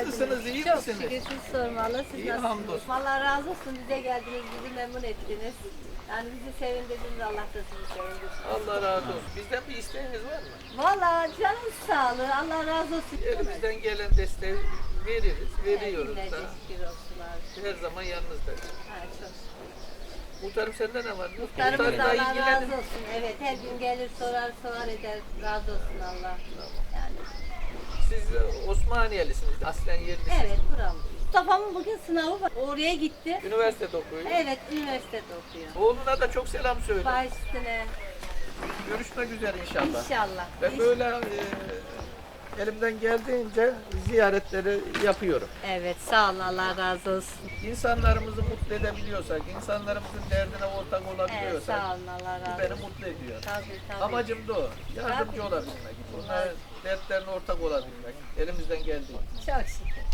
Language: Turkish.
Nasılsınız, iyi Çok misiniz? şükür siz sormalı. Siz İyi, nasılsınız? hamdolsun. Allah razı olsun bize geldiniz, bizi memnun ettiniz. Yani bizi sevindirdiniz, Allah da sizi sevindirsin. Allah razı olsun. Bizden bir isteğiniz var mı? Valla canım sağlığı, Allah razı olsun. Elimizden gelen desteği veririz, veriyoruz Binlerce da. şükür. Her zaman yanınızdayız. Ha, çok. Muhtarım sende ne var? Muhtarımız Muhtarla Allah razı olsun. Evet, her gün gelir sorar sorar eder. Razı olsun Allah. Yani Siz de Osmaniyelisiniz. Aslen yerlisiniz. evet buram. Mustafa'mın bugün sınavı var. Oraya gitti. Üniversitede okuyor. Evet, üniversitede okuyor. Oğluna da çok selam söyle. Baş üstüne. Görüşmek üzere inşallah. İnşallah. Ben böyle e, elimden geldiğince ziyaretleri yapıyorum. Evet, sağ olun. Allah razı olsun. İnsanlarımızı mutlu edebiliyorsak, insanlarımızın derdine ortak Evet, olabiliyorsak sağ olun. Allah bu razı beni olsun. mutlu ediyor. Tabii tabii. Amacım da o. Yardımcı Tabii. olabilmek. Bunlar dertlerine ortak olabilmek. Elimizden geldiği. Çok şükür.